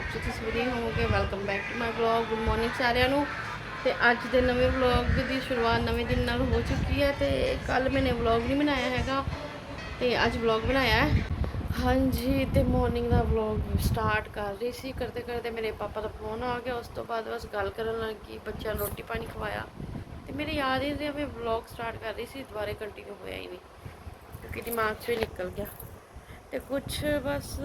Hop ਕਿ ਤੁਸੀਂ ਵਧੀਆ ਹੋਵੋਗੇ। Welcome back to my vlog good morning ਸਾਰਿਆਂ ਨੂੰ। ਤੇ ਅੱਜ ਦੇ ਨਵੇਂ ਵਲੌਗ ਦੀ ਸ਼ੁਰੂਆਤ ਨਵੇਂ ਦਿਨ ਨਾਲ ਹੋ ਚੁੱਕੀ ਹੈ ਤੇ ਕੱਲ ਮੈਨੇ ਵਲੌਗ ਨਹੀਂ ਬਣਾਇਆ ਹੈਗਾ। ਤੇ ਅੱਜ ਵਲੌਗ ਬਣਾਇਆ ਹੈ। ਹਾਂਜੀ, ਤੇ ਮਾਰਨਿੰਗ ਦਾ ਵਲੌਗ ਸਟਾਰਟ ਕਰ ਰਹੀ ਸੀ। ਕਰਦੇ ਕਰਦੇ ਮੇਰੇ ਪਾਪਾ ਦਾ ਫੋਨ ਆ ਗਿਆ। ਉਸ ਤੋਂ ਬਾਅਦ ਬਸ ਗੱਲ ਕਰਨ ਲੱਗੀ, ਬੱਚਿਆਂ ਨੂੰ ਰੋਟੀ ਪਾਣੀ ਖਵਾਇਆ। ਤੇ ਮੇਰੇ ਯਾਦ ਹੀ ਰਿਹਾ ਮੈਂ ਵਲੌਗ ਸਟਾਰਟ ਕਰ ਰਹੀ ਸੀ, ਦੁਬਾਰੇ ਕੰਟੀਨਿਊ ਹੋਇਆ ਹੀ ਨਹੀਂ। ਕਿਉਂਕਿ ਦਿਮਾਗ 'ਚੋਂ ਹੀ ਨਿਕਲ ਗਿਆ। ਤੇ ਕੁਝ ਬਸ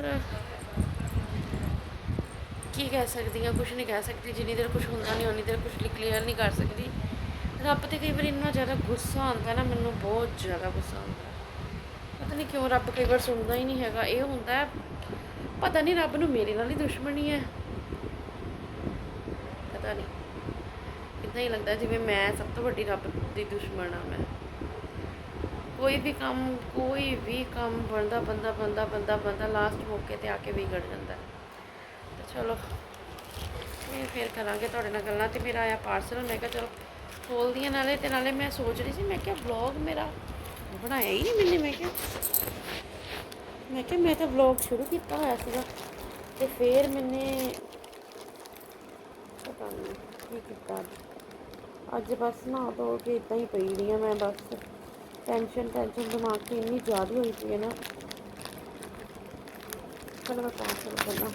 ਕੀ ਕਹਿ ਸਕਦੀ ਹਾਂ ਕੁਝ ਨਹੀਂ ਕਹਿ ਸਕਦੀ, ਜਿੰਨੀ ਦੇਰ ਕੁਝ ਹੁੰਦਾ ਨਹੀਂ ਉਨੀ ਦੇਰ ਕੁਝ ਕਲੀਅਰ ਨਹੀਂ ਕਰ ਸਕਦੀ। ਰੱਬ ਤੇ ਕਈ ਵਾਰ ਇੰਨਾ ਜ਼ਿਆਦਾ ਗੁੱਸਾ ਆਉਂਦਾ ਨਾ, ਮੈਨੂੰ ਬਹੁਤ ਜ਼ਿਆਦਾ ਗੁੱਸਾ ਆਉਂਦਾ। ਪਤਾ ਨਹੀਂ ਕਿਉਂ ਰੱਬ ਕਈ ਵਾਰ ਸੁਣਦਾ ਹੀ ਨਹੀਂ ਹੈਗਾ। ਇਹ ਹੁੰਦਾ ਪਤਾ ਨਹੀਂ ਰੱਬ ਨੂੰ ਮੇਰੇ ਨਾਲ ਹੀ ਦੁਸ਼ਮਣੀ ਹੈ। ਪਤਾ ਨਹੀਂ। ਇਦਾਂ ਹੀ ਲੱਗਦਾ ਜਿਵੇਂ ਮੈਂ ਸਭ ਤੋਂ ਵੱਡੀ ਰੱਬ ਦੀ ਦੁਸ਼ਮਣ ਆ ਮੈਂ। ਕੋਈ ਵੀ ਕੰਮ, ਕੋਈ ਵੀ ਕੰਮ ਬਣਦਾ ਬੰਦਾ ਬੰਦਾ ਬੰਦਾ ਬੰਦਾ ਲਾਸਟ ਮੌਕੇ ਤੇ ਆ ਕੇ ਵਿਗੜ ਜਾਂਦਾ। ਚਲੋ। ਇਹ ਫਿਰ ਕਰਾਂਗੇ ਤੁਹਾਡੇ ਨਾਲ ਗੱਲਾਂ ਤੇ ਮੇਰਾ ਆਇਆ ਪਾਰਸਲ ਮੈਂ ਕਿਹਾ ਚਲੋ ਖੋਲਦੀ ਹਾਂ ਨਾਲੇ ਤੇ ਨਾਲੇ ਮੈਂ ਸੋਚ ਰਹੀ ਸੀ, ਮੈਂ ਕਿਹਾ ਵਲੌਗ ਮੇਰਾ ਬਣਾਇਆ ਹੀ ਨਹੀਂ ਮੈਨੇ, ਮੈਂ ਕਿਹਾ। ਮੈਂ ਕਿਹਾ ਮੈਂ ਤਾਂ ਵਲੌਗ ਸ਼ੁਰੂ ਕੀਤਾ ਹੋਇਆ ਸੀਗਾ ਤੇ ਫਿਰ ਮੈਨੇ ਪਤਾ ਨਹੀਂ ਕੀ ਕੀਤਾ। ਅੱਜ। ਬਸ ਨਾ ਧੋ ਕੇ ਇਦਾਂ ਹੀ ਪਈ ਰਹੀ ਹਾਂ ਮੈਂ ਬਸ। ਟੈਨਸ਼ਨ ਟੈਨਸ਼ਨ ਦਿਮਾਗ 'ਚ ਇੰਨੀ ਜ਼ਿਆਦਾ ਹੋਈ ਪਈ ਹੈ ਨਾ। ਚਲੋ ਮੈਂ ਪਾਰਸਲ ਕਰਨਾ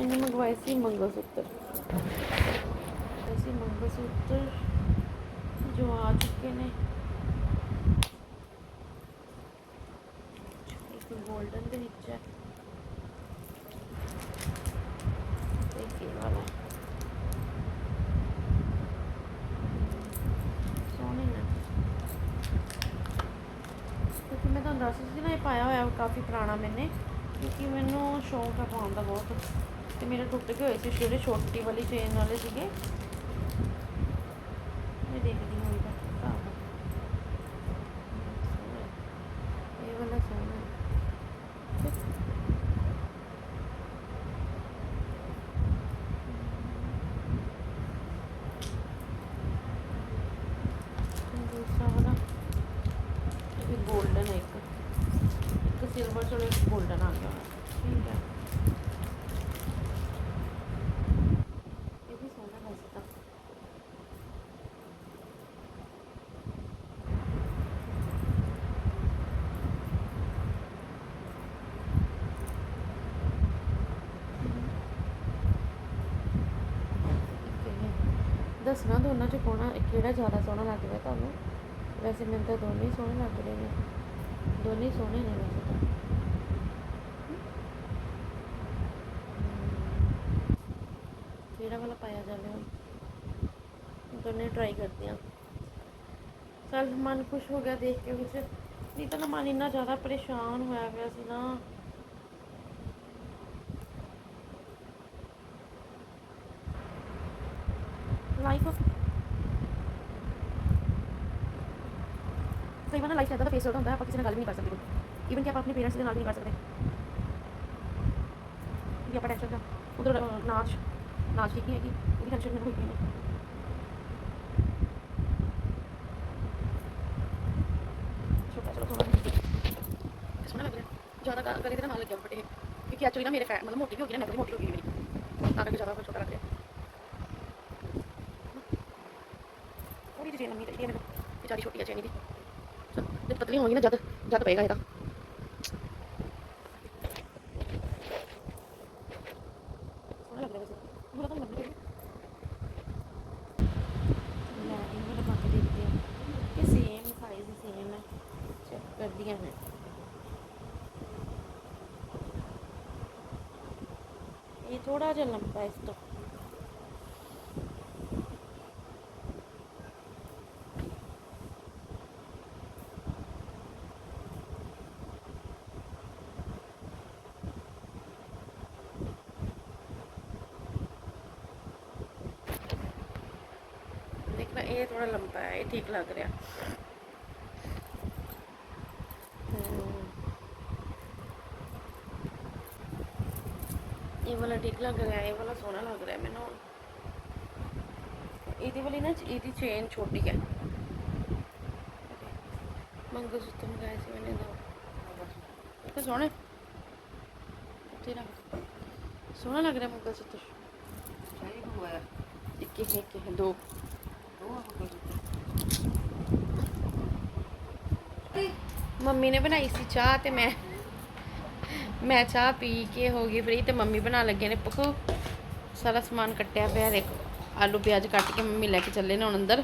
ਮੈंने ਮੰਗਵਾਏ ਸੀ ਮੰਗਲ ਸੂਤਰ ਅਸੀਂ ਮੰਗਲ ਸੂਤਰ ਜੋ ਆ ਚੁੱਕੇ ਨੇ ਇੱਕ 골ਡਨ ਦੇ ਵਿੱਚ ਹੈ ਸੋਹਣੇ ਨੇ ਕਿਉਂਕਿ ਮੈਂ ਤੁਹਾਨੂੰ ਦੱਸ ਸੀ ਨਾ ਇਹ ਪਾਇਆ ਹੋਇਆ ਕਾਫੀ ਪੁਰਾਣਾ ਮੈਨੇ ਕਿਉਂਕਿ ਮੈਨੂੰ ਸ਼ੌਂਕ ਹੈ ਪਾਉਣ ਦਾ ਬਹੁਤ ਤੇ ਮੇਰੇ ਟੁੱਟ ਕੇ ਹੋਏ ਸੀ ਜਿਹੜੇ ਛੋਟੀ ਵਾਲੀ ਚੇਨ ਵਾਲੇ ਸੀਗੇ ਮੈਂ ਦੇਖਦੀ ਹਾਂ ਇਹਦਾ ਹਿਸਾਬ। ਸੋਹਣਾ ਹੈ। ਇਹ ਵਾਲਾ ਸੋਹਣਾ ਹੈ। ਦੂਸਰਾ ਵਾਲਾ ਇਹ ਵੀ 골ਡਨ ਹੈ ਇੱਕ ਇੱਕ ਸਿਲਵਰ ਚੋਂ ਇੱਕ 골ਡਨ ਆ ਗਿਆ ਠੀਕ ਹੈ ਇਹ ਵੀ ਸੋਹਣਾ ਵੈਸੇ ਤਾਂ ਤੇ ਦੱਸਣਾ, ਦੋਨਾਂ ਚ ਕੋਣਾ ਕਿਹੜਾ ਜ਼ਿਆਦਾ ਸੋਹਣਾ ਲੱਗ ਰਿਹਾ ਤੁਹਾਨੂੰ। ਵੈਸੇ ਮੈਨੂੰ ਤਾਂ ਦੋਨੇ ਹੀ ਸੋਹਣੇ ਲੱਗ ਰਹੇ ਨੇ। ਦੋਨੇ ਹੀ ਸੋਹਣੇ ਨੇ ਵੈਸੇ ਤਾਂ। ਕਿਹੜਾ ਵਾਲਾ ਪਾਇਆ ਜਾਵੇ ਹੁਣ ਦੋਨੇ ਟਰਾਈ ਕਰਦੇ ਆ ਚੱਲ ਮਨ ਖੁਸ਼ ਹੋ ਗਿਆ ਦੇਖ ਕੇ ਕੁਛ ਨਹੀਂ ਤਾਂ ਮਨ ਇੰਨਾ ਜ਼ਿਆਦਾ ਪਰੇਸ਼ਾਨ ਹੋਇਆ ਪਿਆ ਸੀ ਨਾ। ਕਈ ਵਾਰ ਨਾ ਲਾਈਫ ਇਦਾਂ ਦਾ ਫੇਸ ਹੋਦਾ ਹੁੰਦਾ ਆਪਾਂ ਕਿਸੇ ਨਾਲ ਗੱਲ ਵੀ ਨਹੀਂ ਕਰ ਸਕਦੇ ਈਵਨ ਕਿ ਆਪਾਂ ਆਪਣੇ ਪੇਰੈਂਟਸ ਦੇ ਨਾਲ ਵੀ ਨਹੀਂ ਕਰ ਸਕਦੇ ਕਿ ਆਪਾਂ ਟੈਨਸ਼ਨ ਦਾ ਉਧਰ ਨਾਚ ਨਾਚ ਠੀਕ ਨਹੀਂ ਹੈਗੀ ਉਹਦੀ ਟੈਨਸ਼ਨ ਮੈਨੂੰ ਹੋਈ ਪਈ ਹੈ ਛੋਟਾ ਚਲੋ ਥੋੜਾ ਸੋਹਣਾ ਲੱਗ ਰਿਹਾ ਜ਼ਿਆਦਾ ਗ- ਗਲੇ ਦੇ ਨਾਲ ਲੱਗਿਆ ਬਟ ਇਹ ਕਿਉਂਕਿ ਐਕਚੁਅਲੀ ਨਾ ਮੇਰੇ ਫੈ ਮਤਲਬ ਮੋਟੀ ਵੀ ਹੋ ਗਈ ਨਾ ਮੈਂ ਵੀ ਮੋਟੀ ਹੋ ਗਈ ਮੇਰੀ ਤਾਂ ਕਰਕੇ ਜ਼ਿਆਦਾ ਫਿਰ ਛੋਟਾ ਲੱਗ ਰਿਹਾ ਥੋੜੀ ਜਿਹੀ ਲੰਮੀ ਚਾਹੀਦੀ ਹੈ ਮੈਨੂੰ ਵਿਚਾਰੀ ਛੋਟੀ ਹੈ ਚੈਨੀ ਦੀ ਚਲੋ, ਜਦ ਪਤਲੀ ਹੋਣੀ ਨਾ ਜਦ ਜਦ ਪਏਗਾ ਇਹਦਾ ਸੋਹਣਾ ਲੱਗ ਰਿਹਾ ਵੈਸੇ ਮੈਨੂੰ ਤਾਂ ਲੱਗ ਰਿਹਾ ਲੈ ਇਹ ਵਾਲਾ ਪਾ ਕੇ ਦੇਖਦੇ ਹਾਂ ਕਿ ਸੇਮ ਸਾਈਜ਼ ਸੇਮ ਹੈ ਚੈੱਕ ਕਰਦੀ ਹਾਂ। ਮੈਂ ਇਹ ਥੋੜਾ ਜਿਹਾ ਲੰਬਾ ਇਸ ਤੋਂ। ये थोड़ा लंबा है ये ठीक लग रहा हम्म। ये वाला ठीक लग रहा है ये वाला सोना लग रहा है मैंने ਇਹਦੀ ਵਾਲੀ ਨਾ ਇਹਦੀ ਚੇਨ ਛੋਟੀ ਹੈ ਮੰਗਲਸੂਤਰ ਮੰਗਾਇਆ ਸੀ ਮੈਨੇ ਦੋ ਤੇ ਸੋਹਣੇ ਤੇਰਾ ਸੋਹਣਾ ਲੱਗ ਰਿਹਾ ਮੁੰਡਾ ਸੁੱਤ ਚਾਹੀ ਮੰਗਵਾਇਆ ਇੱਕ ਇੱਕ ਇੱਕ ਇੱਕ, ਦੋ ਮੰਮੀ ਨੇ ਬਣਾਈ ਸੀ ਚਾਹ ਤੇ ਮੈਂ ਮੈਂ ਚਾਹ ਪੀ ਕੇ ਹੋ ਗਈ ਫਰੀ ਤੇ ਮੰਮੀ ਬਣਾ ਲੱਗੇ ਨੇ ਪਕੂ। ਸਾਰਾ ਸਮਾਨ ਕੱਟਿਆ ਪਿਆ, ਦੇਖੋ, ਆਲੂ ਪਿਆਜ਼ ਕੱਟ ਕੇ ਮੰਮੀ ਲੈ ਕੇ ਚੱਲੇ ਨੇ ਹੁਣ ਅੰਦਰ।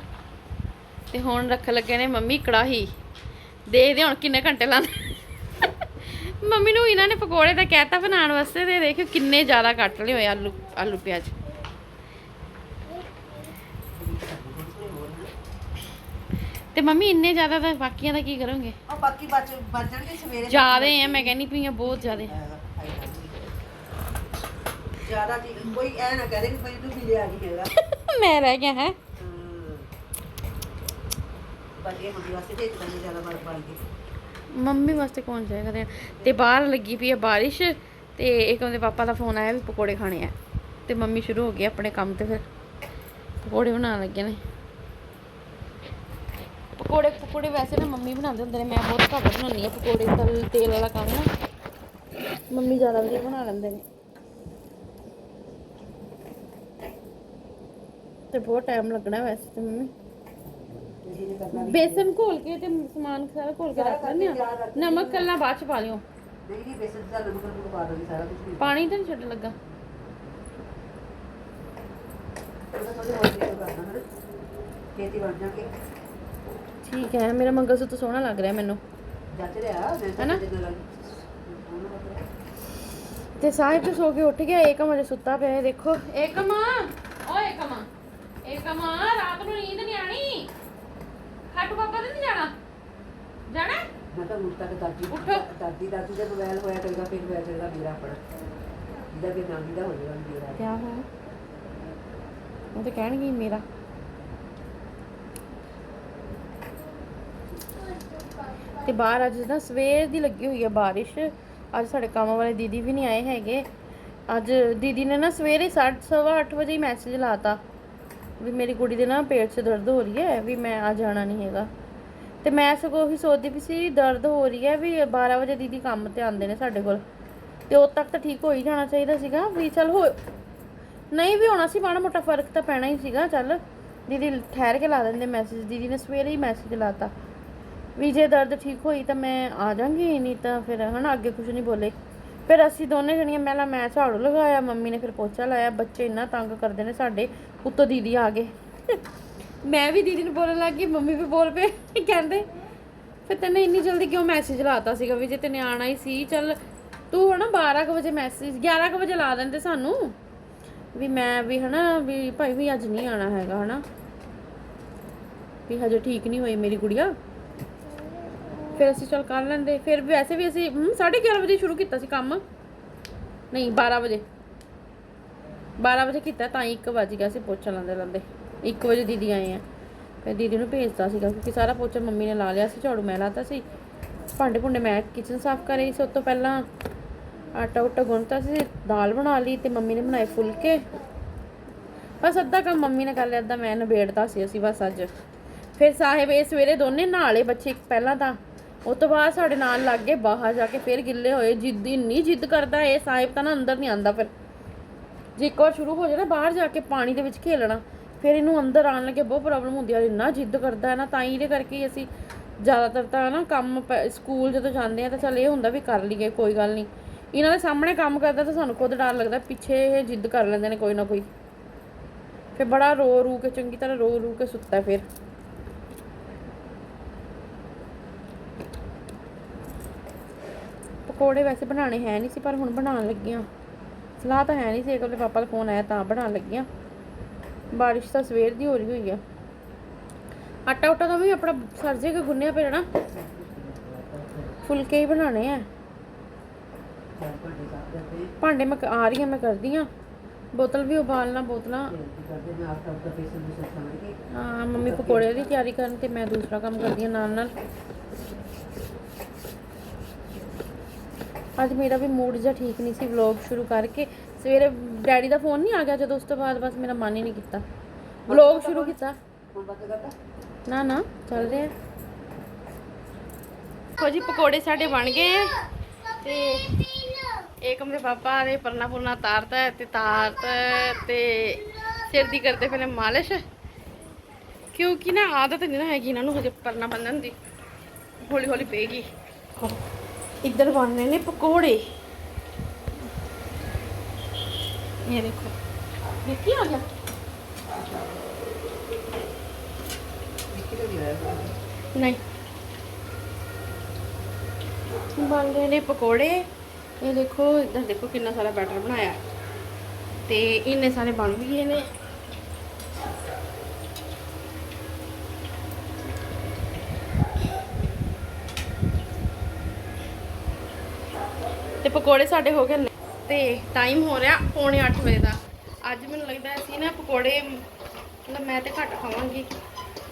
ਤੇ ਹੁਣ ਰੱਖ ਲੱਗੇ ਨੇ ਮੰਮੀ ਕੜਾਹੀ। ਦੇਖਦੇ ਹੁਣ ਕਿੰਨੇ ਘੰਟੇ ਲਾਉਂਦੇ। ਮੰਮੀ ਨੂੰ ਇਹਨਾਂ ਨੇ ਪਕੌੜੇ ਤਾਂ ਕਹਿਤਾ ਬਣਾਉਣ ਵਾਸਤੇ ਤੇ ਦੇਖੋ ਕਿੰਨੇ ਜ਼ਿਆਦਾ ਕੱਟ ਲਏ ਹੋਏ ਆਲੂ ਆਲੂ ਪਿਆਜ਼। ਤੇ ਮੰਮੀ ਇੰਨੇ ਜ਼ਿਆਦਾ ਤਾਂ ਬਾਕੀਆਂ ਦਾ ਕੀ ਕਰੋਗੇ? ਉਹ ਬਾਕੀ ਬਚ ਬਚ ਜਾਣਗੇ ਸਵੇਰੇ। ਜ਼ਿਆਦੇ ਆ ਮੈਂ ਕਹਿੰਦੀ ਪਈ ਆ ਬਹੁਤ ਜ਼ਿਆਦੇ। ਜ਼ਿਆਦਾ ਜੀ ਕੋਈ ਐ ਨਾ ਕਰੇ ਕਿ ਕੋਈ ਨੂੰ ਮਿਲਿਆ ਨਹੀਂ ਹੈਗਾ। ਮੈਂ ਰਹਿ ਗਿਆ ਹੈ। ਬਾਕੀ ਮੰਮੀ ਵਾਸਤੇ ਤੇ ਇਤਨਾ ਨਹੀਂ ਜ਼ਿਆਦਾ ਬਣ ਬਣ ਗਈ ਮੰਮੀ ਵਾਸਤੇ ਕੌਣ ਜਾਏਗਾ? ਦੇਣ ਤੇ ਬਾਹਰ ਲੱਗੀ ਪਈ ਆ ਬਾਰਿਸ਼ ਤੇ ਇੱਕ ਉਹਦੇ ਪਾਪਾ ਦਾ ਫੋਨ ਆਇਆ ਵੀ ਪਕੌੜੇ ਖਾਣੇ ਆ। ਤੇ ਮੰਮੀ ਸ਼ੁਰੂ ਹੋ ਗਈ ਆਪਣੇ ਕੰਮ ਤੇ ਫਿਰ। ਪਕੌੜੇ ਬਣਾਉਣ ਲੱਗੇ ਨੇ। ਪਕੌੜੇ ਪਕੌੜੇ ਵੈਸੇ ਨਾ ਮੰਮੀ ਬਣਾਉਂਦੇ ਹੁੰਦੇ ਨੇ ਮੈਂ ਬਹੁਤ ਘੱਟ ਬਣਾਉਂਦੀ ਆ ਪਕੌੜੇ ਤਲ ਤੇਲ ਵਾਲਾ ਕੰਮ ਨਾ। ਮੰਮੀ ਜ਼ਿਆਦਾ ਵਧੀਆ ਬਣਾ ਲੈਂਦੇ ਨੇ। ਤੇ ਬਹੁਤ ਟਾਈਮ ਲੱਗਣਾ ਵੈਸੇ ਤੇ ਮੰਮੀ। ਬੇਸਨ ਘੋਲ ਕੇ ਤੇ ਸਮਾਨ ਸਾਰਾ ਘੋਲ ਕੇ ਰੱਖ ਲੈਂਦੇ ਆ ਨਮਕ ਕੱਲਾ ਬਾਅਦ ਚ ਪਾ ਲਿਓ। ਨਹੀਂ ਨਹੀਂ ਬੇਸਨ ਦਾ ਨਮਕ ਨੂੰ ਪਾ ਦੋਗੇ ਸਾਰਾ ਕੁਝ ਪਾਣੀ ਤਾਂ ਨਹੀਂ ਛੱਡ ਲੱਗਾ। ਉਹਦਾ ਥੋੜੇ ਹੋਰ ਕਰਨਾ ਹੈ ਖੇਤੀ ਬਣ ਜਾਣਗੇ। ਠੀਕ ਹੈ ਮੇਰਾ ਮੰਗਲਸੂਤਰ ਸੋਹਣਾ ਲੱਗ ਰਿਹਾ ਮੈਨੂੰ। ਜੱਜ ਰਿਹਾ ਮੈਂ ਹੈਨਾ? ਤਾਂ ਤੇ ਸਾਹਿਬ ਤੇ ਸੋ ਕੇ ਉੱਠ ਗਿਆ ਏਕਮ ਅਜੇ ਸੁੱਤਾ ਪਿਆ ਹੈ ਦੇਖੋ। ਏਕਮ ਓਏ ਏਕਮ ਏਕਮ ਰਾਤ ਨੂੰ ਨੀਂਦ ਨਹੀਂ ਆਣੀ। ਖਾਟੂ ਪਾਪਾ ਦੇ ਨਹੀਂ ਜਾਣਾ? ਜਾਣਾ? ਮੈਂ ਤਾਂ ਤੱਕ ਦਾਦੀ ਉੱਠੋ। ਦਾਦੀ ਦਾਦੀ ਦਾ ਮੋਬਾਈਲ ਹੋਇਆ ਕਰੇਗਾ ਫਿਰ ਹੋਇਆ ਕਰੇਗਾ ਮੇਰਾ ਆਪਣਾ। ਜਿਹਦਾ ਕਿ ਨਾਨੀ ਦਾ ਹੋ ਜਾਏਗਾ ਮੇਰਾ। ਕਿਆ ਹੋਇਆ? ਉਹ ਤੇ ਕਹਿਣਗੇ ਮੇਰਾ। ਤੇ ਬਾਹਰ ਅੱਜ ਨਾ ਸਵੇਰ ਦੀ ਲੱਗੀ ਹੋਈ ਹੈ ਬਾਰਿਸ਼, ਅੱਜ ਸਾਡੇ ਕੰਮ ਵਾਲੇ ਦੀਦੀ ਵੀ ਨਹੀਂ ਆਏ ਹੈਗੇ। ਅੱਜ ਦੀਦੀ ਨੇ ਨਾ ਸਵੇਰੇ 8:30 ਵਜੇ ਹੀ ਮੈਸੇਜ ਲਾਤਾ ਵੀ ਮੇਰੀ ਕੁੜੀ ਦੇ ਨਾ ਪੇਟ 'ਚ ਦਰਦ ਹੋ ਰਹੀ ਹੈ, ਵੀ ਮੈਂ ਆ ਜਾਣਾ ਨਹੀਂ ਹੈਗਾ। ਤੇ ਮੈਂ ਸਗੋਂ ਉਹੀ ਸੋਚਦੀ ਵੀ ਸੀ, ਦਰਦ ਹੋ ਰਹੀ ਹੈ ਵੀ 12 ਵਜੇ ਦੀਦੀ ਕੰਮ ਤੇ ਆਉਂਦੇ ਨੇ ਸਾਡੇ ਕੋਲ। ਤੇ ਉਦੋਂ ਤੱਕ ਤਾਂ ਠੀਕ ਹੋ ਹੀ ਜਾਣਾ ਚਾਹੀਦਾ ਸੀਗਾ ਵੀ ਚਲ ਹੋ ਨਹੀਂ ਵੀ ਹੋਣਾ ਸੀ, ਮਾੜਾ ਮੋਟਾ ਫ਼ਰਕ ਤਾਂ ਪੈਣਾ ਹੀ ਸੀਗਾ, ਚੱਲ। ਦੀਦੀ ਠਹਿਰ ਕੇ ਲਾ ਦਿੰਦੇ ਮੈਸੇਜ ਦੀਦੀ ਨੇ ਸਵੇਰੇ ਹੀ ਮੈਸੇਜ ਲਾਤਾ। ਵੀ ਜੇ ਦਰਦ ਠੀਕ ਹੋਈ ਤਾਂ ਮੈਂ ਆ ਜਾਾਂਗੀ, ਨਹੀਂ ਤਾਂ ਫਿਰ ਹਨਾ ਅੱਗੇ ਕੁਝ ਨਹੀਂ ਬੋਲੇ। ਫਿਰ ਅਸੀਂ ਦੋਨੇ ਜਣੀਆਂ ਪਹਿਲਾਂ ਮੈਂ ਝਾੜੂ ਲਗਾਇਆ, ਮੰਮੀ ਨੇ ਫਿਰ ਪੋਚਾ ਲਾਇਆ, ਬੱਚੇ ਇੰਨਾ ਤੰਗ ਕਰਦੇ ਨੇ ਸਾਡੇ ਉੱਤੋਂ ਦੀਦੀ ਆ ਗਏ। ਮੈਂ ਵੀ ਦੀਦੀ ਨੂੰ ਬੋਲਣ ਲੱਗ ਗਈ, ਮੰਮੀ ਵੀ ਬੋਲ ਪਏ, ਕਹਿੰਦੇ, ਫਿਰ ਤੈਨੇ ਇੰਨੀ ਜਲਦੀ ਕਿਉਂ ਮੈਸੇਜ ਲਾਤਾ ਸੀਗਾ ਵੀ ਜੇ ਤੈਨੇ ਆਣਾ ਹੀ ਸੀ, ਚੱਲ ਤੂੰ ਹਨਾ 12 ਕੁ ਵਜੇ ਮੈਸੇਜ 11 ਕੁ ਵਜੇ ਲਾ ਦਿੰਦੇ ਸਾਨੂੰ। ਵੀ ਮੈਂ ਵੀ ਹਨਾ, ਵੀ ਭਾਈ ਵੀ ਅੱਜ ਨਹੀਂ ਆਣਾ ਹੈਗਾ ਹਨਾ। ਵੀ ਹਜੇ ਠੀਕ ਨਹੀਂ ਹੋਈ ਮੇਰੀ ਗੁੜੀਆ। ਫਿਰ ਅਸੀਂ ਚੱਲ ਕਰ ਲੈਂਦੇ। ਫਿਰ ਵੈਸੇ ਵੀ ਅਸੀਂ ਹਮ, ਸਾਢੇ 11 ਵਜੇ ਸ਼ੁਰੂ ਕੀਤਾ ਸੀ ਕੰਮ। ਨਹੀਂ 12 ਵਜੇ। 12 ਵਜੇ ਕੀਤਾ ਤਾਂ 1 ਵਜ ਗਿਆ ਸੀ ਪੋਚਾ ਲਾਉਂਦੇ ਲਾਉਂਦੇ। 1 ਵਜੇ ਦੀਦੀ ਆਏ ਆ। ਫਿਰ ਦੀਦੀ ਨੂੰ ਭੇਜਤਾ ਸੀਗਾ ਕਿਉਂਕਿ ਸਾਰਾ ਪੋਚਾ ਮੰਮੀ ਨੇ ਲਾ ਲਿਆ ਸੀ ਝਾੜੂ ਮੈਂ ਲਾਤਾ ਸੀ। ਭਾਂਡੇ ਭੁੰਡੇ ਮੈਂ ਕਿਚਨ ਸਾਫ਼ ਕਰ ਰਹੀ ਸੀ ਉਸ ਤੋਂ ਪਹਿਲਾਂ ਆਟਾ ਉਟਾ ਗੁੰਨਤਾ ਸੀ ਦਾਲ ਬਣਾ ਲਈ ਤੇ ਮੰਮੀ ਨੇ ਬਣਾਏ ਫੁਲਕੇ। ਬਸ ਅੱਧਾ ਕੰਮ ਮੰਮੀ ਨੇ ਕਰ ਲਿਆ ਅੱਧਾ ਮੈਂ ਨਿਬੇੜਤਾ ਸੀ ਅਸੀਂ ਬਸ ਅੱਜ। ਫਿਰ ਸਾਹਿਬ ਇਹ ਸਵੇਰੇ ਦੋਨੇ ਨਾਲੇ ਬੱਚੇ ਪਹਿਲਾਂ ਤਾਂ ਉਸ ਤੋਂ ਬਾਅਦ ਸਾਡੇ ਨਾਲ ਲੱਗ ਗਏ, ਬਾਹਰ ਜਾ ਕੇ ਫਿਰ ਗਿੱਲੇ ਹੋਏ, ਜਿੱਦ ਇੰਨੀ ਜਿੱਦ ਕਰਦਾ ਇਹ ਸਾਹਿਬ ਤਾਂ ਨਾ ਅੰਦਰ ਨਹੀਂ ਆਂਦਾ ਫਿਰ। ਜੇ ਇੱਕ ਵਾਰ ਸ਼ੁਰੂ ਹੋ ਜਾਏ ਨਾ ਬਾਹਰ ਜਾ ਕੇ ਪਾਣੀ ਦੇ ਵਿੱਚ ਖੇਲਣਾ, ਫਿਰ ਇਹਨੂੰ ਅੰਦਰ ਆਉਣ ਲੱਗੇ ਬਹੁਤ ਪ੍ਰੋਬਲਮ ਹੁੰਦੀ ਹੈ ਇੰਨਾ ਜਿੱਦ ਕਰਦਾ ਹੈ ਨਾ, ਤਾਂ ਹੀ ਇਹਦੇ ਕਰਕੇ ਅਸੀਂ ਜ਼ਿਆਦਾਤਰ ਤਾਂ ਨਾ ਕੰਮ ਪ- ਸਕੂਲ ਜਦੋਂ ਜਾਂਦੇ ਆ ਤਾਂ ਚੱਲ ਇਹ ਹੁੰਦਾ ਵੀ ਕਰ ਲਈਏ, ਕੋਈ ਗੱਲ ਨਹੀਂ। ਇਹਨਾਂ ਦੇ ਸਾਹਮਣੇ ਕੰਮ ਕਰਦਾ ਤਾਂ ਸਾਨੂੰ ਖੁਦ ਡਰ ਲੱਗਦਾ, ਪਿੱਛੇ ਇਹ ਜਿੱਦ ਕਰ ਲੈਂਦੇ ਨੇ ਕੋਈ ਨਾ ਕੋਈ। ਫਿਰ ਬੜਾ ਰੋ ਰੂ ਕੇ, ਚੰਗੀ ਤਰ੍ਹਾਂ ਰੋ ਰੂ ਕੇ ਸੁੱਤਾ ਫਿਰ। ਪਕੌੜੇ ਵੈਸੇ ਬਣਾਉਣੇ ਹੈ ਨਹੀਂ ਸੀ, ਪਰ ਹੁਣ ਬਣਾਉਣ ਲੱਗੀਆਂ। ਸਲਾਹ ਤਾਂ ਹੈ ਨਹੀਂ ਸੀ, ਇੱਕ ਪਾਪਾ ਦਾ ਫੋਨ ਆਇਆ ਤਾਂ ਬਣਾਉਣ ਲੱਗੀਆਂ। ਬਾਰਿਸ਼ ਤਾਂ ਸਵੇਰ ਦੀ ਹੋ ਰਹੀ ਹੋਈ ਆ। ਆਟਾ ਉਟਾ ਤਾਂ ਵੀ ਆਪਣਾ ਸਰ ਜੇਗਾ ਗੁੰਨਿਆ ਪਿਆ ਨਾ। ਫੁਲਕੇ ਹੀ ਬਣਾਉਣੇ ਆ। ਭਾਂਡੇ ਮੈਂ ਆ ਰਹੀ ਆ, ਮੈਂ ਕਰਦੀ ਆ। ਬੋਤਲ ਵੀ ਉਬਾਲਣਾ, ਬੋਤਲਾਂ। ਹਾਂ, ਮੰਮੀ ਪਕੌੜੇ ਦੀ ਤਿਆਰੀ ਕਰਨ ਤੇ ਮੈਂ ਦੂਸਰਾ ਕੰਮ ਕਰਦੀ ਆ ਨਾਲ ਨਾਲ ਅੱਜ ਮੇਰਾ ਵੀ ਮੂਡ ਜਿਹਾ ਠੀਕ ਨਹੀਂ ਸੀ ਵਲੌਗ ਸ਼ੁਰੂ ਕਰਕੇ। ਸਵੇਰੇ ਡੈਡੀ ਦਾ ਫੋਨ ਨਹੀਂ ਆ ਗਿਆ ਜਦੋਂ, ਉਸ ਤੋਂ ਬਾਅਦ ਬਸ ਮੇਰਾ ਮਨ ਹੀ ਨਹੀਂ ਕੀਤਾ। ਵਲੌਗ ਸ਼ੁਰੂ ਕੀਤਾ। ਨਾ ਨਾ, ਚੱਲ ਰਿਹਾ। ਦੇਖੋ ਜੀ, ਪਕੌੜੇ ਸਾਡੇ ਬਣ ਗਏ। ਤੇ ਏਕਮ ਦੇ ਪਾਪਾ ਨੇ ਪਰਨਾ ਪੁਰਨਾ ਤਾਰਤਾ ਤੇ ਤਾਰਤਾ ਤੇ ਸਿਰ ਦੀ ਕਰਦੇ ਫਿਰ ਮਾਲਿਸ਼। ਕਿਉਂਕਿ ਨਾ ਆਦਤ ਨਹੀਂ ਨਾ ਹੈਗੀ ਇਹਨਾਂ ਨੂੰ ਹਜੇ ਪਰਨਾ ਬੰਨਣ ਦੀ। ਹੌਲੀ ਹੌਲੀ ਪਏਗੀ। ਇੱਧਰ ਬਣ ਰਹੇ ਨੇ ਪਕੌੜੇ। ਇਹ ਦੇਖੋ। ਇਹ ਕੀ ਆ ਗਿਆ? ਨਹੀਂ। ਬਣ ਗਏ ਨੇ ਪਕੌੜੇ। ਇਹ ਦੇਖੋ, ਇੱਧਰ ਦੇਖੋ ਕਿੰਨਾ ਸਾਰਾ ਬੈਟਰ ਬਣਾਇਆ। ਤੇ ਇੰਨੇ ਸਾਰੇ ਬਣ ਵੀ ਗਏ ਨੇ। ਪਕੌੜੇ ਸਾਡੇ ਹੋ ਗਏ ਨੇ ਤੇ ਟਾਈਮ ਹੋ ਰਿਹਾ ਪੌਣੇ 8 ਵਜੇ ਦਾ। ਅੱਜ ਮੈਨੂੰ ਲੱਗਦਾ ਅਸੀਂ ਨਾ ਪਕੌੜੇ ਮਤਲਬ ਮੈਂ ਤੇ ਘੱਟ ਖਾਵਾਂਗੀ।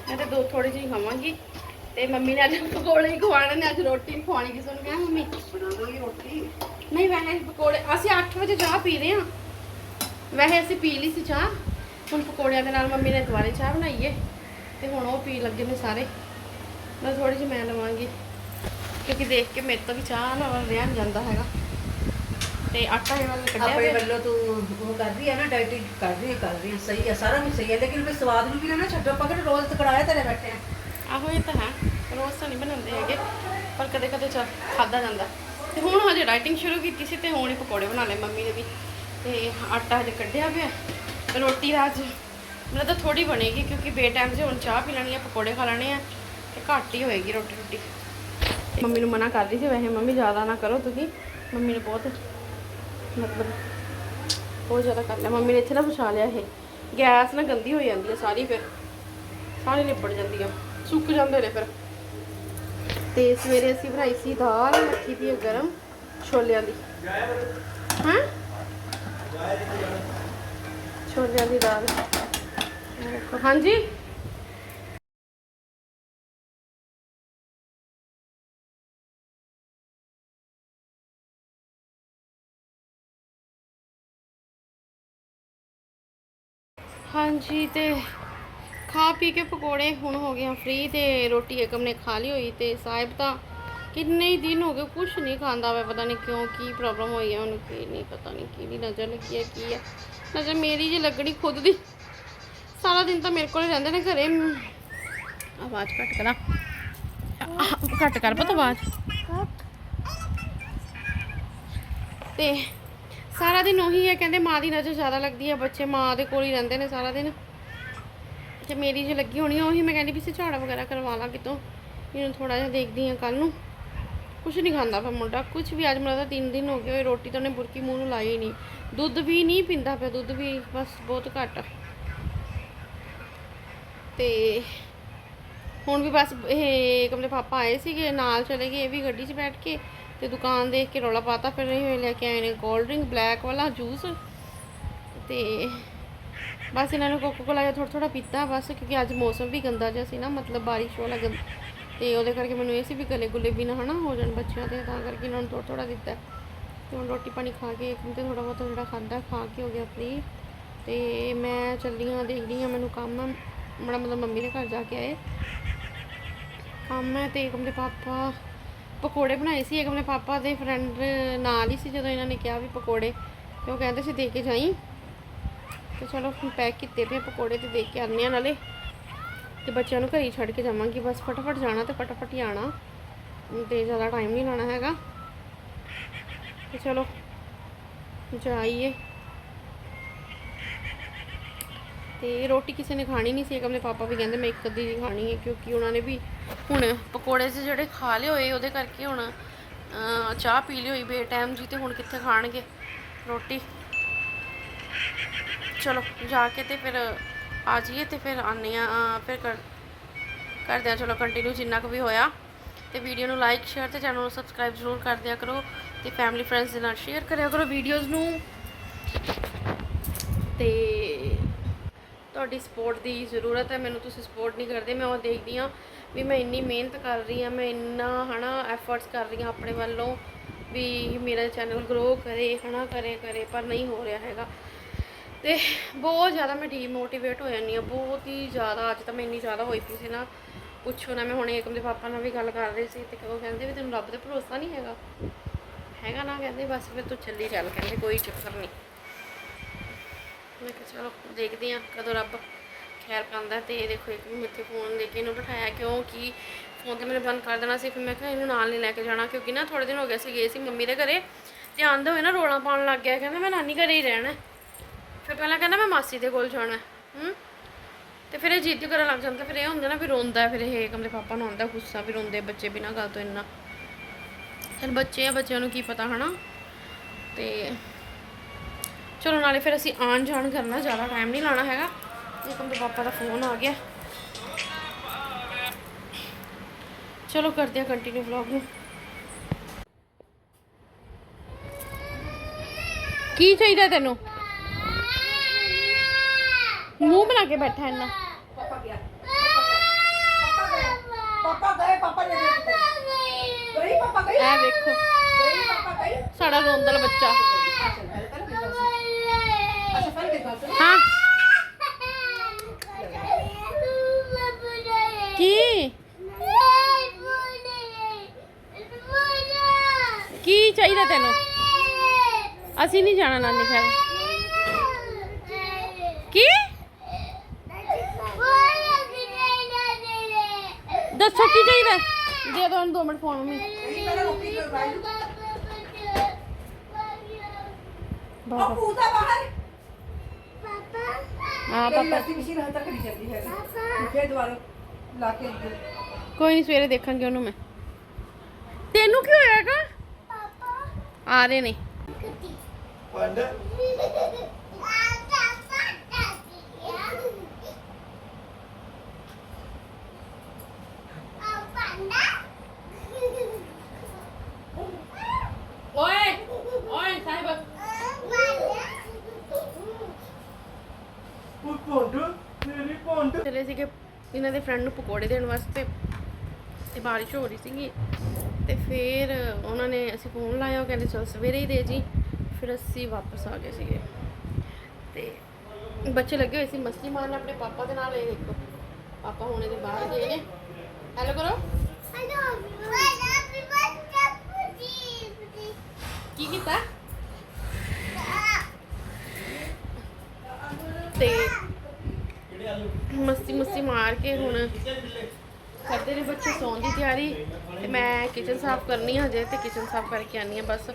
ਮੈਂ ਤੇ ਦੋ ਥੋੜੇ ਜਿਹੇ ਖਾਵਾਂਗੀ। ਤੇ ਮੰਮੀ ਨੇ ਅੱਜ ਪਕੌੜੇ ਹੀ ਖਵਾਣੇ ਨੇ ਅੱਜ ਰੋਟੀ ਨਹੀਂ ਖਵਾਣੀ ਕਿਸੇ ਨੂੰ। ਕਿਹਾ ਮੰਮੀ ਬਣਾ ਦੋਗੀ ਰੋਟੀ। ਨਹੀਂ ਵੈਸੇ ਪਕੌੜੇ ਅਸੀਂ 8 ਵਜੇ ਚਾਹ ਪੀ ਰਹੇ ਹਾਂ। ਵੈਸੇ ਅਸੀਂ ਪੀ ਲਈ ਸੀ ਚਾਹ। ਹੁਣ ਪਕੌੜਿਆਂ ਦੇ ਨਾਲ ਮੰਮੀ ਨੇ ਦੁਬਾਰੇ ਚਾਹ ਬਣਾਈ ਏ ਤੇ ਹੁਣ ਉਹ ਪੀ ਲੱਗੇ ਨੇ ਸਾਰੇ। ਮੈਂ ਥੋੜੀ ਜਿਹੀ ਮੈਂ ਲਵਾਂਗੀ। ਕਿਉਂਕਿ ਦੇਖ ਕੇ ਮੇਰੇ ਤੋਂ ਵੀ ਚਾਹ ਨਾ ਰਿਹਾ ਨਹੀਂ ਜਾਂਦਾ ਹੈਗਾ। ਤੇ ਆਟਾ ਜਿਹੜਾ ਮੈਂ ਕੱਢਿਆ ਆਪਣੇ ਹੋਇਆ ਵੱਲੋਂ ਤੂੰ ਉਹ ਕਰਦੀ ਹੈ ਨਾ ਡਾਈਟਿੰਗ ਕਰਦੀ ਹੈ ਕਰਦੀ ਹੈ ਸਹੀ ਹੈ ਸਾਰਾ ਕੁਝ ਸਹੀ ਹੈ ਲੇਕਿਨ ਵੀ ਸਵਾਦ ਨੂੰ ਵੀ ਨਾ ਛੱਡੋ ਆਪਾਂ ਕਿਹੜਾ ਰੋਜ਼ ਤਕੜਾਇਆ ਤੇਰੇ ਬੈਠੇ ਆ। ਆਹੋ ਇਹ ਤਾਂ ਹੈ ਰੋਜ਼ ਤਾਂ ਨਹੀਂ ਬਣਾਉਂਦੇ ਹੈਗੇ ਪਰ ਕਦੇ ਕਦੇ ਚਾ ਖਾਦਾ ਜਾਂਦਾ। ਤੇ ਹੁਣ ਹਜੇ ਡਾਈਟਿੰਗ ਸ਼ੁਰੂ ਕੀਤੀ ਸੀ ਤੇ ਹੁਣ ਹੀ ਪਕੌੜੇ ਬਣਾ ਲਏ ਮੰਮੀ ਨੇ ਵੀ। ਤੇ ਆਟਾ ਹਜੇ ਕੱਢਿਆ ਪਿਆ ਤੇ ਰੋਟੀ ਅੱਜ ਮੇਰਾ ਤਾਂ ਥੋੜੀ ਬਣੇਗੀ ਕਿਉਂਕਿ ਬੇ ਟਾਈਮ 'ਚ ਹੁਣ ਚਾਹ ਪੀ ਲੈਣੀ ਆ ਪਕੌੜੇ ਖਾ ਲੈਣੇ ਆ ਤੇ ਘੱਟ ਹੀ ਹੋਏਗੀ ਰੋਟੀ ਰੋਟੀ ਮੰਮੀ ਨੂੰ ਮਨਾ ਕਰ ਰਹੀ ਸੀ ਵੈਸੇ ਮੰਮੀ ਜ਼ਿਆਦਾ ਨਾ ਕਰੋ ਤੁਸੀਂ ਮੰਮੀ ਨੇ ਬਹੁਤ ਮਤਲਬ ਬਹੁਤ ਜ਼ਿਆਦਾ ਕਰ ਲਿਆ। ਮੰਮੀ ਨੇ ਇੱਥੇ ਨਾ ਵਿਛਾ ਲਿਆ ਇਹ। ਗੈਸ ਨਾ ਗੰਦੀ ਹੋ ਜਾਂਦੀ ਹੈ ਸਾਰੀ ਫਿਰ। ਸਾਰੀ ਲਿਪੜ ਜਾਂਦੀ ਆ। ਸੁੱਕ ਜਾਂਦੇ ਨੇ ਫਿਰ। ਤੇ ਸਵੇਰੇ ਅਸੀਂ ਬਣਾਈ ਸੀ ਦਾਲ ਮੱਠੀ ਦੀ ਗਰਮ ਛੋਲਿਆਂ ਦੀ। ਹਾਂ? ਛੋਲਿਆਂ ਦੀ ਦਾਲ। ਹਾਂਜੀ? ਹਾਂਜੀ ਤੇ ਖਾ ਪੀ ਕੇ ਪਕੌੜੇ ਹੁਣ ਹੋ ਗਏ ਫ੍ਰੀ ਤੇ ਰੋਟੀ ਏਕਮ ਨੇ ਖਾ ਲਈ ਹੋਈ ਤੇ ਸਾਹਿਬ ਤਾਂ ਕਿੰਨੇ ਹੀ ਦਿਨ ਹੋ ਗਏ ਕੁਝ ਨਹੀਂ ਖਾਂਦਾ ਵਾ ਪਤਾ ਨਹੀਂ ਕਿਉਂ ਕੀ ਪ੍ਰੋਬਲਮ ਹੋਈ ਹੈ ਉਹਨੂੰ ਕੀ ਨਹੀਂ ਪਤਾ ਨਹੀਂ ਕੀ ਦੀ ਨਜ਼ਰ ਲੱਗੀ ਹੈ ਕੀ ਹੈ ਨਜ਼ਰ ਮੇਰੀ ਜੀ ਲੱਗਣੀ ਖੁਦ ਦੀ ਸਾਰਾ ਦਿਨ ਤਾਂ ਮੇਰੇ ਕੋਲ ਰਹਿੰਦੇ ਨੇ ਘਰੇ। ਆਵਾਜ਼ ਘੱਟ ਕਰਾਂ। ਘੱਟ ਕਰ ਪਤਾ ਆਵਾਜ਼। ਤੇ ਸਾਰਾ ਦਿਨ ਉਹੀ ਹੈ, ਕਹਿੰਦੇ ਮਾਂ ਦੀ ਨਜ਼ਰ ਜ਼ਿਆਦਾ ਲੱਗਦੀ ਹੈ, ਬੱਚੇ ਮਾਂ ਦੇ ਕੋਲ ਹੀ ਰਹਿੰਦੇ ਨੇ ਸਾਰਾ ਦਿਨ। ਤੇ ਮੇਰੀ ਜੇ ਲੱਗੀ ਹੋਣੀ ਆ, ਉਹੀ ਮੈਂ ਕਹਿੰਦੀ ਵੀ ਸੀ ਝਾੜਾ ਵਗੈਰਾ ਕਰਵਾ ਲਾਂ ਕਿਤੋਂ। ਇਹਨੂੰ ਥੋੜਾ ਜਿਹਾ ਦੇਖਦੀ ਆ ਕੱਲ ਨੂੰ। ਕੁਝ ਨਹੀਂ ਖਾਂਦਾ ਪਿਆ ਮੁੰਡਾ ਕੁਝ ਵੀ ਅੱਜ ਮੇਰਾ ਤਾਂ 3 ਦਿਨ ਹੋ ਗਏ ਹੋਏ, ਰੋਟੀ ਤਾਂ ਉਹਨੇ ਬੁਰਕੀ ਮੂੰਹ ਨੂੰ ਲਾਈ ਨਹੀਂ। ਦੁੱਧ ਵੀ ਨਹੀਂ ਪੀਂਦਾ ਪਿਆ, ਦੁੱਧ ਵੀ ਬਸ ਬਹੁਤ ਘੱਟ। ਤੇ ਹੁਣ ਵੀ ਬਸ ਇਹ ਕਮਲੇ ਪਾਪਾ ਆਏ ਸੀਗੇ, ਨਾਲ ਚਲੇ ਗਏ, ਇਹ ਵੀ ਗੱਡੀ 'ਚ ਬੈਠ ਕੇ। ਤੇ ਦੁਕਾਨ ਦੇਖ ਕੇ ਰੌਲਾ ਪਾਤਾ, ਫਿਰ ਇਹ ਹੋਏ ਲੈ ਕੇ ਆਏ ਨੇ ਕੋਲਡ ਡਰਿੰਕ ਬਲੈਕ ਵਾਲਾ ਜੂਸ ਤੇ ਬਸ ਇਹਨਾਂ ਨੇ ਕੋਕੋ ਕੋਲਾ ਥੋੜਾ ਥੋੜਾ ਪੀਤਾ ਬਸ, ਕਿਉਂਕਿ ਅੱਜ ਮੌਸਮ ਵੀ ਗੰਦਾ ਜਿਹਾ ਸੀ ਨਾ, ਮਤਲਬ ਬਾਰਿਸ਼ ਵਾਲਾ ਗੰਦ ਤੇ ਉਹਦੇ ਕਰਕੇ ਮੈਨੂੰ ਇਹ ਸੀ ਵੀ ਗਲੇ ਗੁਲੇ ਵੀ ਨਾ ਹਨਾ ਹੋ ਜਾਣ ਬੱਚਿਆਂ ਦੇ, ਤਾਂ ਕਰਕੇ ਇਹਨਾਂ ਨੂੰ ਥੋੜਾ ਥੋੜਾ ਦਿੱਤਾ। ਤੇ ਹੁਣ ਰੋਟੀ ਪਾਣੀ ਖਾ ਕੇ ਇੱਕ ਤੇ ਥੋੜਾ ਬਹੁਤ ਜਿਹੜਾ ਖਾਦਾ, ਖਾ ਕੇ ਹੋ ਗਿਆ ਫ੍ਰੀ ਤੇ ਮੈਂ ਚੱਲੀ ਹਾਂ ਦੇਖਦੀ ਹਾਂ ਮੈਨੂੰ ਕੰਮ ਆ ਬੜਾ ਮਤਲਬ ਮੰਮੀ ਦੇ ਘਰ ਜਾ ਕੇ ਆਏ। ਕੰਮ ਹੈ ਤੇ ਏਕਮ ਦੇ ਪਾਪਾ ਪਕੌੜੇ ਬਣਾਏ ਸੀ, ਇੱਕ ਦੇ ਪਾਪਾ ਦੇ ਫਰੈਂਡ ਨਾਲ ਹੀ ਸੀ ਜਦੋਂ ਇਹਨਾਂ ਨੇ ਕਿਹਾ ਵੀ ਪਕੌੜੇ, ਤੇ ਉਹ ਕਹਿੰਦੇ ਸੀ ਦੇ ਕੇ ਜਾਈ। ਤੇ ਚਲੋ ਪੈਕ ਕੀਤੇ ਪਏ ਪਕੌੜੇ ਤੇ ਦੇ ਕੇ ਆਉਂਦੇ ਆ ਨਾਲੇ। ਤੇ ਬੱਚਿਆਂ ਨੂੰ ਘਰੇ ਹੀ ਛੱਡ ਕੇ ਜਾਵਾਂਗੀ, ਬਸ ਫਟਾਫਟ ਜਾਣਾ ਤੇ ਫਟਾਫਟ ਹੀ ਆਣਾ ਤੇ ਜ਼ਿਆਦਾ ਟਾਈਮ ਨਹੀਂ ਲਾਣਾ ਹੈਗਾ। ਤੇ ਚਲੋ, ਜਾਈਏ। ਤੇ ਰੋਟੀ ਕਿਸੇ ਨੇ ਖਾਣੀ ਨਹੀਂ ਸੀ, ਇੱਕ ਆਪਣੇ ਪਾਪਾ ਵੀ ਕਹਿੰਦੇ ਮੈਂ ਇੱਕ ਅੱਧੀ ਹੀ ਖਾਣੀ ਹੈ, ਕਿਉਂਕਿ ਉਹਨਾਂ ਨੇ ਵੀ ਹੁਣ ਪਕੌੜੇ ਜਿਹੇ ਜਿਹੜੇ ਖਾ ਲਏ ਹੋਏ, ਉਹਦੇ ਕਰਕੇ ਹੁਣ ਚਾਹ ਪੀ ਲਈ ਹੋਈ ਬੇ ਟਾਈਮ ਜੀ ਤੇ ਹੁਣ ਕਿੱਥੇ ਖਾਣਗੇ ਰੋਟੀ? ਚਲੋ, ਜਾ ਕੇ ਤੇ ਫਿਰ ਆ ਜਾਈਏ ਤੇ ਫਿਰ ਆਨੇ ਆ ਫਿਰ ਕਰ, ਕਰਦੇ ਆ ਚਲੋ ਕੰਟੀਨਿਊ ਜਿੰਨਾ ਕੁ ਵੀ ਹੋਇਆ। ਤੇ ਵੀਡੀਓ ਨੂੰ ਲਾਈਕ ਸ਼ੇਅਰ ਤੇ ਚੈਨਲ ਨੂੰ ਸਬਸਕ੍ਰਾਈਬ ਜ਼ਰੂਰ ਕਰ ਦਿਆ ਕਰੋ ਤੇ ਫੈਮਿਲੀ ਫਰੈਂਡਸ ਦੇ ਨਾਲ ਸ਼ੇਅਰ ਕਰਿਆ ਕਰੋ ਵੀਡੀਓਜ਼ ਨੂੰ। ਤੇ ਤੁਹਾਡੀ ਸਪੋਰਟ ਦੀ ਜ਼ਰੂਰਤ ਹੈ, ਮੈਨੂੰ ਤੁਸੀਂ ਸਪੋਰਟ ਨਹੀਂ ਕਰਦੇ, ਮੈਂ ਉਹ ਦੇਖਦੀ ਹਾਂ ਵੀ ਮੈਂ ਇੰਨੀ ਮਿਹਨਤ ਕਰ ਰਹੀ ਹਾਂ, ਮੈਂ ਇੰਨਾ ਹਨਾ ਐਫਰਟਸ ਕਰ ਰਹੀ ਹਾਂ ਆਪਣੇ ਵੱਲੋਂ ਵੀ ਮੇਰਾ ਚੈਨਲ ਗਰੋ ਕਰੇ, ਹਨਾ ਕਰੇ ਕਰੇ, ਪਰ ਨਹੀਂ ਹੋ ਰਿਹਾ ਹੈਗਾ। ਤੇ ਬਹੁਤ ਜ਼ਿਆਦਾ ਮੈਂ ਡੀਮੋਟੀਵੇਟ ਹੋ ਜਾਂਦੀ ਹਾਂ, ਬਹੁਤ ਹੀ ਜ਼ਿਆਦਾ, ਅੱਜ ਤਾਂ ਮੈਂ ਇੰਨੀ ਜ਼ਿਆਦਾ ਹੋਈ ਪਈ ਸੀ ਨਾ, ਪੁੱਛੋ ਨਾ, ਮੈਂ ਹੁਣ ਏਕਮ ਦੇ ਪਾਪਾ ਨਾਲ ਵੀ ਗੱਲ ਕਰ ਰਹੀ ਸੀ ਤੇ ਉਹ ਕਹਿੰਦੇ ਵੀ ਤੈਨੂੰ ਰੱਬ ਤੇ ਭਰੋਸਾ ਨਹੀਂ ਹੈਗਾ? ਹੈਗਾ ਨਾ, ਕਹਿੰਦੇ ਬਸ ਫਿਰ ਤੂੰ ਚੱਲੀ ਚੱਲ, ਕਹਿੰਦੇ ਕੋਈ ਚੱਕਰ ਨਹੀਂ। ਮੈਂ ਕਿਹਾ ਚਲੋ, ਦੇਖਦੇ ਆ ਕਦੋਂ ਰੱਬ ਖੈਰ ਪਾਉਂਦਾ ਤੇ ਇਹ ਦੇਖੋ, ਇੱਕ ਵੀ ਮਿੱਥੇ ਫੋਨ ਦੇ ਕੇ ਇਹਨੂੰ ਬਿਠਾਇਆ ਕਿਉਂਕਿ ਫੋਨ ਤੇ ਮੇਰੇ ਬੰਦ ਕਰ ਦੇਣਾ ਸੀ, ਫਿਰ ਮੈਂ ਕਿਹਾ ਇਹਨੂੰ ਨਾਲ ਨਹੀਂ ਲੈ ਕੇ ਜਾਣਾ, ਕਿਉਂਕਿ ਨਾ ਥੋੜੇ ਦਿਨ ਹੋ ਗਏ ਸੀ ਗਏ ਸੀ ਮੰਮੀ ਦੇ ਘਰੇ। ਤੇ ਆਂਦੇ ਹੋਏ ਨਾ ਰੋਲਾ ਪਾਉਣ ਲੱਗ ਗਿਆ, ਕਹਿੰਦਾ ਮੈਂ ਨਾਨੀ ਘਰੇ ਹੀ ਰਹਿਣਾ ਫਿਰ ਪਹਿਲਾਂ ਕਹਿੰਦਾ ਮੈਂ ਮਾਸੀ ਦੇ ਕੋਲ ਜਾਣਾ ਹੈ। ਹੂੰ? ਤੇ ਫਿਰ ਇਹ ਜਿੱਦ ਕਰਨ ਲੱਗ ਜਾਂਦਾ, ਫਿਰ ਇਹ ਹੁੰਦਾ ਨਾ ਫਿਰ ਰੋਂਦਾ ਫਿਰ ਇਹ ਕਮਲੇ ਪਾਪਾ ਨੂੰ ਆਉਂਦਾ ਗੁੱਸਾ, ਵੀ ਰੋਂਦੇ ਬੱਚੇ ਬਿਨਾਂ ਗੱਲ ਤੋਂ ਇੰਨਾ। ਫਿਰ ਬੱਚੇ ਆ, ਬੱਚਿਆਂ ਨੂੰ ਕੀ ਪਤਾ, ਹਨਾ? ਤੇ ਚਲੋ ਨਾਲੇ ਫਿਰ ਅਸੀਂ ਆਣ ਜਾਣ ਕਰਨਾ ਜ਼ਿਆਦਾ ਟਾਈਮ ਨਹੀਂ ਲਾਣਾ ਹੈਗਾ। ਇੱਕ ਮੇਰੇ ਪਾਪਾ ਦਾ ਫੋਨ ਆ ਗਿਆ। ਚਲੋ ਕਰਦੇ ਆ ਕੰਟੀਨਿਊ ਵਲੌਗ ਨੂੰ। ਕੀ ਚਾਹੀਦਾ ਤੈਨੂੰ? ਮੂੰਹ ਬਣਾ ਕੇ ਬੈਠਾ ਇੰਨਾ। ਪਾਪਾ ਗਿਆ। ਪਾਪਾ ਗਏ ਪਾਪਾ ਨੇ ਗਈ ਪਾਪਾ ਗਈ। ਇਹ ਵੇਖੋ। ਗਈ ਪਾਪਾ ਗਈ। ਸਾਡਾ ਰੋਂਦਲ ਬੱਚਾ। ਹਾਂ। ਕੀ? ਕੀ ਚਾਹੀਦਾ ਤੈਨੂੰ? ਅਸੀਂ ਨਹੀਂ ਜਾਣਾ ਨਾਨੀ ਘਰ। ਕੀ? ਦੱਸੋ ਕੀ ਚਾਹੀਦਾ? ਦੇ ਦੋ ਦੋ ਮਿੰਟ ਫੋਨ ਬਾਬਾ ਉਹ ਪੂਤਾ ਬਾਹਰ। ਹਾਂ ਤੇਰੀ ਪਾਪਾ। ਲੱਤੀ ਮਸ਼ੀਨ ਹਲ ਤੱਕ ਨਹੀਂ ਚੱਲਦੀ ਹੈ ਫੇਰ ਦੁਬਾਰਾ ਲਾ ਕੇ ਦੇ ਕੋਈ ਨਹੀਂ ਸਵੇਰੇ ਦੇਖਾਂਗੇ ਉਹਨੂੰ ਮੈਂ। ਤੈਨੂੰ ਕੀ ਹੋਇਆਗਾ ਆ ਰਹੇ ਨੇ। ਪੰਡ ਓਏ ਓਏ ਸਾਹਿਬ ਉਹ ਪੰਡ ਮੇਰੀ ਪੰਡ ਚਲੇ ਸੀਗੇ ਇਹਨਾਂ ਦੇ ਫਰੈਂਡ ਨੂੰ ਪਕੌੜੇ ਦੇਣ ਵਾਸਤੇ ਤੇ ਬਾਰਿਸ਼ ਹੋ ਰਹੀ ਸੀਗੀ। ਤੇ ਫਿਰ ਉਹਨਾਂ ਨੇ ਅਸੀਂ ਫੋਨ ਲਾਇਆ, ਉਹ ਕਹਿੰਦੇ, ਚਲ ਸਵੇਰੇ ਹੀ ਦੇ ਜੀ। ਫਿਰ ਅਸੀਂ ਵਾਪਸ ਆ ਗਏ ਸੀਗੇ। ਤੇ ਬੱਚੇ ਲੱਗੇ ਹੋਏ ਸੀ, ਮਸਤੀ ਮਾਰਨ ਆਪਣੇ ਪਾਪਾ ਦੇ ਨਾਲ, ਇਹ ਦੇਖੋ। ਪਾਪਾ ਹੁਣੇ ਦੇ ਬਾਹਰ ਗਏ ਨੇ। ਹੈਲੋ ਕਰੋ। ਕੀ ਕੀਤਾ? ਤੇ ਮਸਤੀ ਮਸਤੀ ਮਾਰ ਕੇ ਹੁਣ ਕਰਦੇ ਨੇ ਬੱਚੇ ਸੌਣ ਦੀ ਤਿਆਰੀ। ਤੇ ਮੈਂ ਕਿਚਨ ਸਾਫ਼ ਕਰਨੀ ਆ ਹਜੇ ਤੇ ਕਿਚਨ ਸਾਫ਼ ਕਰਕੇ ਆਨੀ ਆ ਬਸ।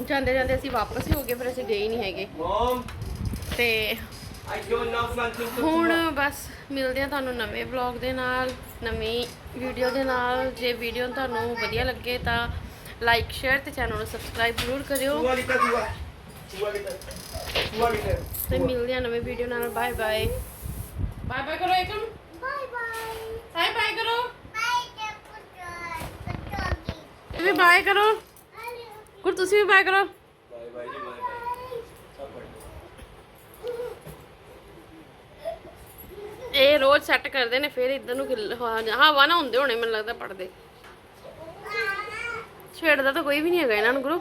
ਜਾਂਦੇ ਜਾਂਦੇ ਅਸੀਂ ਵਾਪਸ ਹੀ ਹੋ ਗਏ ਫਿਰ ਅਸੀਂ ਗਏ ਹੀ ਨਹੀਂ ਹੈਗੇ। ਤੇ ਹੁਣ ਬਸ ਮਿਲਦੇ ਆ ਤੁਹਾਨੂੰ ਨਵੇਂ ਵਲੌਗ ਦੇ ਨਾਲ ਨਵੀਂ ਵੀਡੀਓ ਦੇ ਨਾਲ। ਜੇ ਵੀਡੀਓ ਤੁਹਾਨੂੰ ਵਧੀਆ ਲੱਗੇ ਤਾਂ ਲਾਈਕ ਸ਼ੇਅਰ ਤੇ ਚੈਨਲ ਨੂੰ ਸਬਸਕ੍ਰਾਈਬ ਜ਼ਰੂਰ ਕਰਿਓ। ਤੇ ਮਿਲਦੇ ਆ ਨਵੇਂ ਵੀਡੀਓ ਨਾਲ। ਬਾਏ ਬਾਏ ਬਾਏ ਬਾਏ ਕਰੋ ਏਕਮ ਬਾਏ ਬਾਏ ਕਰੋ ਤੁਸੀਂ ਵੀ ਬਾਏ ਕਰੋ ਗੁਰ ਤੁਸੀਂ ਵੀ ਬਾਏ ਕਰੋ ਬਾਏ ਬਾਏ ਜੀ ਬਾਏ ਬਾਏ ਸਭ ਬੜੀਆ ਇਹ ਰੋਜ਼ ਸੈੱਟ ਕਰਦੇ ਨੇ ਫਿਰ ਇਧਰ ਨੂੰ ਹਵਾ ਹਵਾ ਨਾ ਹੁੰਦੇ ਹੋਣੇ ਮੈਨੂੰ ਲੱਗਦਾ ਪੜਦੇ ਛੇੜਦਾ ਤਾਂ ਕੋਈ ਵੀ ਨਹੀਂ ਹੈਗਾ ਇਹਨਾਂ ਨੂੰ ਗੁਰੂ